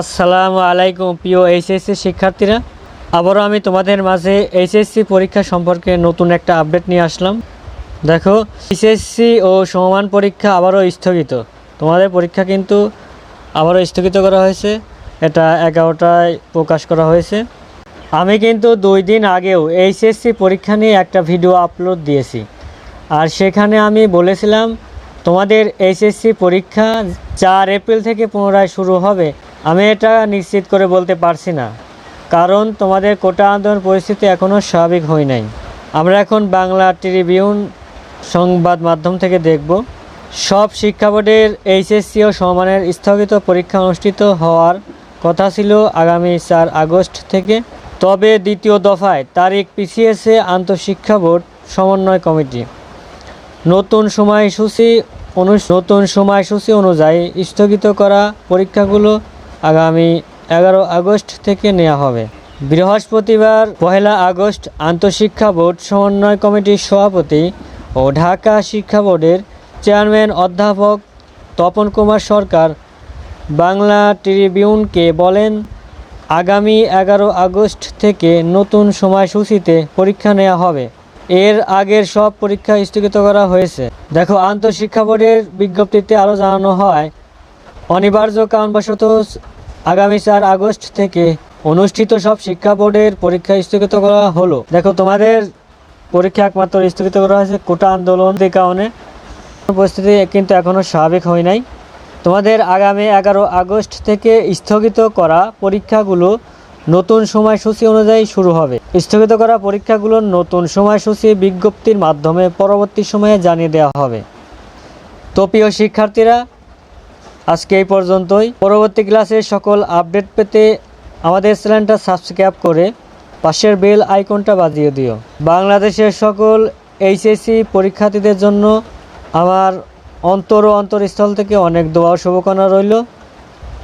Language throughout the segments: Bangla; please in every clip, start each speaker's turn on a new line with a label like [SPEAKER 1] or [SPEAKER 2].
[SPEAKER 1] আসসালামু আলাইকুম প্রিয় এইচএসসি শিক্ষার্থীরা। আবারও আমি তোমাদের মাঝে এইচএসসি পরীক্ষা সম্পর্কে নতুন একটা আপডেট নিয়ে আসলাম। দেখো, এইচএসসি ও সমমান পরীক্ষা আবারও স্থগিত। তোমাদের পরীক্ষা কিন্তু আবারও স্থগিত করা হয়েছে। এটা এগারোটায় প্রকাশ করা হয়েছে। আমি কিন্তু দুই দিন আগেও এইচএসসি পরীক্ষা নিয়ে একটা ভিডিও আপলোড দিয়েছি। আর সেখানে আমি বলেছিলাম, তোমাদের এইচএসসি পরীক্ষা চার এপ্রিল থেকে পুনরায় শুরু হবে। আমি এটা নিশ্চিত করে বলতে পারছি না। কারণ তোমাদের কোটা আন্দোলন পরিস্থিতি এখনও স্বাভাবিক হয় নাই। আমরা এখন বাংলা ট্রিবিউন সংবাদ মাধ্যম থেকে দেখব। সব শিক্ষা বোর্ডের এইচএসসি ও সমানের স্থগিত পরীক্ষা অনুষ্ঠিত হওয়ার কথা ছিল আগামী চার আগস্ট থেকে। তবে দ্বিতীয় দফায় তারিখ পিছিয়েছে আন্তঃশিক্ষা বোর্ড সমন্বয় কমিটি। নতুন সময়সূচি অনু নতুন সময়সূচি অনুযায়ী স্থগিত করা পরীক্ষাগুলো আগামী এগারো আগস্ট থেকে নেওয়া হবে। বৃহস্পতিবার পহেলা আগস্ট আন্তঃশিক্ষা বোর্ড সমন্বয় কমিটির সভাপতি ও ঢাকা শিক্ষা বোর্ডের চেয়ারম্যান অধ্যাপক তপন কুমার সরকার বাংলা ট্রিবিউনকে বলেন, আগামী এগারো আগস্ট থেকে নতুন সময়সূচিতে পরীক্ষা নেওয়া হবে। এর আগের সব পরীক্ষা স্থগিত করা হয়েছে। দেখো, আন্তঃশিক্ষা বোর্ডের বিজ্ঞপ্তিতে আরও জানানো হয়, অনিবার্য কারণবশত আগামী চার আগস্ট থেকে অনুষ্ঠিত সব শিক্ষা বোর্ডের পরীক্ষা স্থগিত করা হলো। দেখো, তোমাদের পরীক্ষা একমাত্র স্থগিত করা হয়েছে কোটা আন্দোলনের কারণে। পরিস্থিতি কিন্তু এখনও স্বাভাবিক হয় নাই। তোমাদের আগামী এগারো আগস্ট থেকে স্থগিত করা পরীক্ষাগুলো নতুন সময়সূচি অনুযায়ী শুরু হবে। স্থগিত করা পরীক্ষাগুলোর নতুন সময়সূচি বিজ্ঞপ্তির মাধ্যমে পরবর্তী সময়ে জানিয়ে দেওয়া হবে। তো প্রিয় শিক্ষার্থীরা আজকে এই পর্যন্তই। পরবর্তী ক্লাসের সকল আপডেট পেতে আমাদের চ্যানেলটা সাবস্ক্রাইব করে পাশের বেল আইকনটা বাজিয়ে দিও। বাংলাদেশের সকল এইচএসসি পরীক্ষার্থীদের জন্য আমার অন্তর ও অন্তরস্থল থেকে অনেক দোয়া শুভকামনা রইল।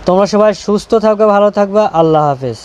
[SPEAKER 1] তোমরা সবাই সুস্থ থাকবে, ভালো থাকবে। আল্লাহ হাফেজ।